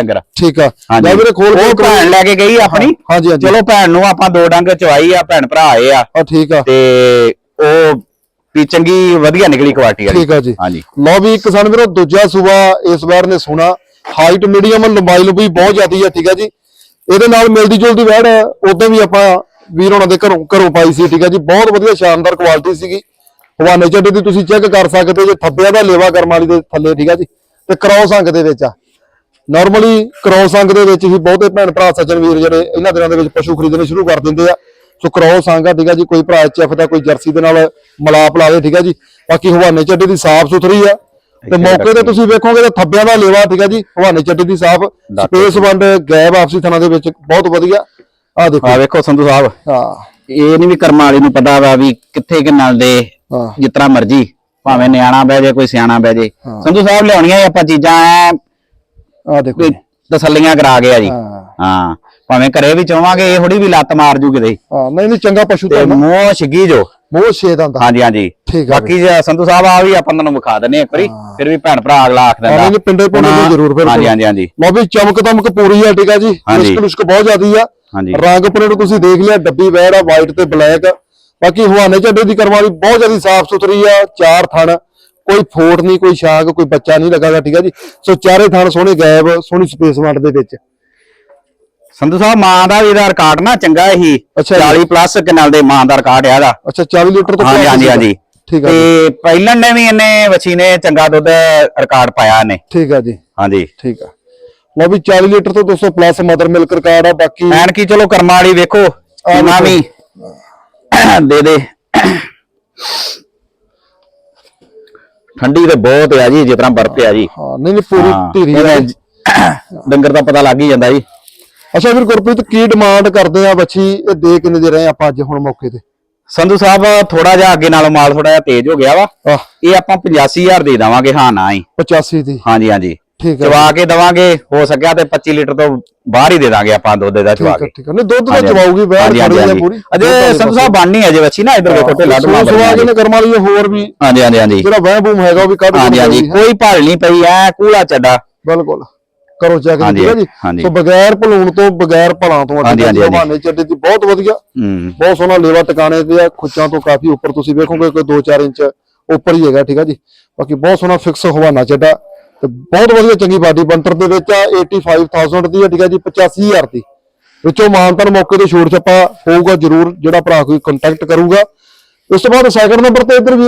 ਡੰਗਰ ਠੀਕ ਆ। ਲੈ ਵੀਰੇ ਖੋਲ ਕੇ ਉਹ ਭੈਣ ਲੈ ਕੇ ਗਈ ਆਪਣੀ। ਹਾਂਜੀ ਹਾਂਜੀ। ਚਲੋ ਭੈਣ ਨੂੰ ਆਪਾਂ ਦੋ ਡੰਗ ਚਵਾਈ ਆ ਭੈਣ ਭਰਾ ਆਏ ਆ। ਆ ਠੀਕ ਆ। ਤੇ ਉਹ ਵੀ ਚੰਗੀ ਵਧੀਆ ਨਿਕਲੀ ਕੁਆਲਿਟੀ ਵਾਲੀ। ਠੀਕ ਆ ਜੀ। ਹਾਂਜੀ। ਲਓ ਵੀ ਕਿਸਾਨ ਵੀਰੋ ਦੂਜਾ ਸੂਬਾ ਇਸ ਵਾਰ ਨੇ ਸੁਣਾ। ਹਾਈਟ ਮੀਡੀਅਮ ਲੰਬਾਈ ਲੰਬੀ ਬਹੁਤ ਜ਼ਿਆਦੀ ਆ ਠੀਕ ਆ ਜੀ। ਇਹਦੇ ਨਾਲ ਮਿਲਦੀ ਜੁਲਦੀ ਵੈੜ ਉਦੋਂ ਵੀ ਆਪਾਂ ਵੀਰ ਹੋਣਾ ਦੇ ਘਰੋਂ ਘਰੋਂ ਪਾਈ ਸੀ ਠੀਕ ਆ ਜੀ। ਬਹੁਤ ਵਧੀਆ ਸ਼ਾਨਦਾਰ ਕੁਆਲਿਟੀ ਸੀਗੀ। ਹਵਾਨੇ ਚੱਡੇ ਦੀ ਤੁਸੀਂ ਚੈੱਕ ਕਰ ਸਕਦੇ ਜੇ ਥੱਬਿਆਂ ਦਾ ਲੇਵਾ ਕਰਮ ਵਾਲੀ ਦੇ ਥੱਲੇ ਠੀਕ ਆ ਜੀ। ਤੇ ਕ੍ਰੋਸ ਅੰਕ ਦੇ ਵਿੱਚ ਆ। ਨਾਰਮਲੀ ਕ੍ਰੋਸ ਅੰਕ ਦੇ ਵਿੱਚ ਹੀ ਬਹੁਤੇ ਭੈਣ ਭਰਾ ਸੱਜਣ ਵੀਰ ਜਿਹੜੇ ਇਹਨਾਂ ਦਿਨਾਂ ਦੇ ਵਿੱਚ ਪਸ਼ੂ ਖਰੀਦਣੇ ਸ਼ੁਰੂ ਕਰ ਦਿੰਦੇ ਆ। ਸੋ ਕ੍ਰੋਸ ਅੰਕ ਆ ਠੀਕ ਆ ਜੀ ਕੋਈ ਭਰਾ ਐਚਐਫ ਦਾ ਕੋਈ ਜਰਸੀ ਦੇ ਨਾਲ ਮਲਾਪ ਲਾਵੇ ਠੀਕ ਆ ਜੀ। ਬਾਕੀ ਹਵਾਨੇ ਚੱਡੇ ਦੀ ਸਾਫ਼ ਸੁਥਰੀ ਆ। ਤੇ ਮੌਕੇ ਤੇ ਤੁਸੀਂ ਵੇਖੋਗੇ ਤਾਂ ਥੱਬਿਆਂ ਦਾ ਲੇਵਾ ਠੀਕ ਆ ਜੀ ਹਵਾਨੇ ਚੱਡੇ ਦੀ ਸਾਫ਼। ਸਪੇਸ ਵੰਡ ਗੈਪ ਆਪਸੀ ਥਾਣਾ ਦੇ ਵਿੱਚ ਬਹੁਤ ਵਧੀਆ। ਆ ਦੇਖੋ। ਆ ਵੇਖੋ ਸੰਧੂ ਸਾਹਿਬ। ਹਾਂ। ਇਹ ਨਹੀਂ ਵੀ ਕਰਮ ਵਾਲੀ ਨੂੰ ਪਤਾ ਵਾ ਵੀ ਕਿੱਥੇ ਕਿ ਨਾਲ ਦੇ ਹਾਂ। ਜਿਤਨਾ ਮਰਜ਼ੀ ਭਾਵੇਂ ਨਿਆਣਾ ਬਹਿ ਜੇ ਕੋਈ ਸਿਆਣਾ ਬਹਿ ਜੇ ਸੰਧੂ ਸਾਹਿਬ ਲਿਆਉਣੀਆਂ ਆਪਾਂ ਚੀਜ਼ਾਂ ਐ ਆ ਦੇਖੋ ਵੀ ਤਸੱਲੀਆਂ ਕਰਾ ਗਿਆ ਜੀ। ਹਾਂ। ਹਾਂ ਭਾਵੇਂ ਘਰੇ ਵੀ ਚਾਹਾਂਗੇ ਇਹ ਥੋੜੀ ਵੀ ਲੱਤ ਮਾਰ ਜੂ ਕਿਤੇ ਹਾਂ ਨਹੀਂ ਨਹੀਂ ਚੰਗਾ ਪਸ਼ੂ ਤੇ ਤਾਂ ਮੋਹ ਛਿੱਗੀ ਜੋ। ਬਹੁਤ ਛੇਦ ਆਂਦਾ ਹਾਂਜੀ ਹਾਂਜੀ। ਠੀਕ ਆ ਬਾਕੀ ਜੇ ਸੰਧੂ ਸਾਹਿਬ ਆ ਵੀ ਆਪਾਂ ਤੁਹਾਨੂੰ ਵਿਖਾ ਦਿੰਨੇ ਇੱਕ ਵਾਰੀ ਫਿਰ ਵੀ ਭੈਣ ਭਰਾ ਅਗਲਾ ਆਖ ਹਾਂ, ਦਿੰਦਾ ਨਹੀਂ, ਪਿੰਡੇ ਪੁੰਡੇ ਦੀ ਜ਼ਰੂਰ ਫਿਰ ਹਾਂਜੀ ਹਾਂਜੀ ਹਾਂਜੀ। ਲਓ ਵੀ ਚਮਕ ਦਮਕ ਪੂਰੀ ਆ ਠੀਕ ਆ ਜੀ। ਹਾਂਜੀ। ਮੁਸ਼ਕ ਮੁਸ਼ਕ ਬਹੁਤ ਜ਼ਿਆਦੀ ਆ। ਹਾਂਜੀ। ਰੰਗ ਪਲੇਟ ਤੁਸੀਂ ਦੇਖ ਲਿਆ ਡੱਬੀ ਵੈੜ ਆ ਵਾਈਟ ਤੇ ਬਲੈਕ ਬਾਕੀ ਹਵਾਨੇ ਝੱਡੇ ਦੀ ਕਰਮ ਵਾਲੀ ਬਹੁਤ ਜ਼ਿਆਦਾ ਸਾਫ਼ ਸੁਥਰੀ ਆ ਚਾਰ ਥਣ। ਕੋਈ ਫੋਟ ਨਹੀਂ ਕੋਈ ਛਾਗ ਕੋਈ ਬੱਚਾ ਨਹੀਂ ਲੱਗਾ ਠੀਕ ਆ ਜੀ। ਸੋ ਚਾਰੇ ਥਣ ਸੋਹਣੇ ਗਾਇਬ ਸੋਹਣੀ ਸਪੇਸ ਵੰਡ ਦੇ ਵਿੱਚ। ਸੰਧੂ ਸਾਹਿਬ ਮਾਂ ਦਾ ਵੀ ਇਹਦਾ ਰਿਕਾਰਡ ਨਾ ਚੰਗਾ ਹੀ ਅੱਛਾ ਜੀ। 40 ਪਲੱਸ ਕਿੰਨਲ ਦੇ ਮਾਂ ਦਾ ਰਿਕਾਰਡ ਹੈ ਇਹਦਾ ਅੱਛਾ 40 ਲੀਟਰ ਤੋਂ ਹਾਂਜੀ ਹਾਂਜੀ। ਹਾਂਜੀ। ਠੀਕ ਆ ਜੀ। ਤੇ ਪਹਿਲਣ ਨੇ ਵੀ ਇਹਨੇ ਵੱਛੀ ਨੇ ਚੰਗਾ ਦੁੱਧ ਰਿਕਾਰਡ ਪਾਇਆ ਨੇ ਠੀਕ ਆ ਜੀ। ਹਾਂਜੀ। ਠੀਕ ਆ। ਲਓ ਵੀ 40 ਲੀਟਰ ਤੋਂ 200 ਪਲੱਸ ਮਦਰ ਮਿਲਕ ਰਿਕਾਰਡ ਆ ਬਾਕੀ ਐਨ ਕੀ ਚਲੋ ਕਰਮਾਂ ਵਾਲੀ ਵੇਖੋ ਇਹਨਾਂ ਵੀ ਦੇ ਦੇ। ਠੰਡੀ ਤੇ ਬਹੁਤ ਆ ਜੀ ਜਿਸ ਤਰ੍ਹਾਂ ਬਰਫ਼ ਆ ਜੀ। ਹਾਂ ਨਹੀਂ ਨਹੀਂ ਪੂਰੀ ਧੀਰੀ ਆ ਡੰਗਰ ਦਾ ਪਤਾ ਲੱਗ ਹੀ ਜਾਂਦਾ ਜੀ। ਅੱਛਾ ਵੀਰ ਗੁਰਪ੍ਰੀਤ ਕੀ ਡਿਮਾਂਡ ਕਰਦੇ ਆ ਬੱਚੀ? ਇਹ ਦੇ ਕਿੰਨੇ ਦੇ ਰਹੇ ਆਪਾਂ ਅੱਜ ਹੁਣ ਮੌਕੇ ਤੇ? ਸੰਧੂ ਸਾਹਿਬ ਥੋੜਾ ਜਿਹਾ ਅੱਗੇ ਨਾਲੋਂ ਮਾਲ ਥੋੜਾ ਜਿਹਾ ਤੇਜ਼ ਹੋ ਗਿਆ ਵਾ। ਇਹ ਆਪਾਂ 85000 ਦੇ ਦੇਵਾਂਗੇ ਹਾਂ ਨਾ ਹੀ। 85 ਦੀ। ਹਾਂਜੀ ਹਾਂਜੀ। ਠੀਕ ਹੈ ਚਵਾ ਕੇ ਦਵਾਂਗੇ ਹੋ ਸਕਿਆ ਤੇ 25 ਲੀਟਰ ਤੋਂ ਬਾਹਰ ਹੀ ਦੇ ਦਾਂਗੇ ਆਪਾਂ ਦੁੱਧ ਦਾ ਚਵਾ ਕੇ। ਠੀਕ ਹੈ। ਨਹੀਂ ਦੁੱਧ ਤਾਂ ਹਾਂਜੀ, ਚਵਾਉਗੀ ਹਾਂਜੀ, ਖੜੀ ਹੈ। ਪੂਰੀ। ਅਜੇ ਸੰਧੂ ਸਾਹਿਬ ਬਣਨੀ ਹੈ ਜੇ ਬੱਚੀ ਨਾ ਇਧਰ ਵੇਖੋ ਢਿੱਲਾ ਢੁੱਲਾ ਸੋ ਸਵਾ ਕੇ ਨੇ ਕਰਮ ਵਾਲੀ ਹੋਰ ਵੀ ਹਾਂਜੀ ਹਾਂਜੀ ਹਾਂਜੀ। ਜਿਹੜਾ ਵਹਿ ਬੂਮ ਹੈਗਾ ਉਹ ਵੀ ਕੱਢ ਹਾਂਜੀ ਹਾਂਜੀ। ਕੋਈ ਭਾਲ ਨਹੀਂ ਪਈ ਐ ਕੂਲਾ ਚੱਡਾ। ਬਿਲਕੁਲ। ਕਰੋ ਚੈੱਕ ਠੀਕ ਹੈ ਜੀ। ਸੋ ਬਗੈਰ ਭਲੂਣ ਤੋਂ ਬਗੈਰ ਭਲਾਂ ਤੋਂ ਹਾਂਜੀ। ਹਵਾਨੇ ਚੱਡੇ ਦੀ ਬਹੁਤ ਵਧੀਆ। ਬਹੁਤ ਸੋਹਣਾ ਲੇਵਾ ਟਿਕਾਣੇ ਤੇ ਆ ਖੁੱਚਾਂ ਤੋਂ ਕਾਫੀ ਉੱਪਰ ਤੁਸੀਂ ਵੇਖੋਗੇ ਕੋਈ 2-4 ਇੰਚ ਉੱਪਰ ਹੀ ਹੈਗਾ ਠੀਕ ਹੈ ਜੀ। ਬਾਕੀ ਬਹੁਤ ਸੋਹਣਾ ਫਿਕਸ ਹਵਾਨਾ ਚੱਡਾ। ਤੇ ਬਹੁਤ ਵਧੀਆ ਚੰਗੀ ਬਾਡੀ ਬੰਤਰ ਦੇ ਵਿੱਚ ਆ 85000 ਦੀ ਆ, ਠੀਕ ਹੈ ਜੀ 85000 ਦੀ। ਵਿੱਚੋਂ ਮਾਨਤਨ ਮੌਕੇ ਤੇ ਛੋੜ ਛੱਪਾ ਹੋਊਗਾ ਜਰੂਰ, ਜਿਹੜਾ ਭਰਾ ਕੋਈ ਕੰਟੈਕਟ ਕਰੂਗਾ। ਉਸ ਤੋਂ ਬਾਅਦ ਸੈਕੰਡ ਨੰਬਰ ਤੇ ਇੱਧਰ ਵੀ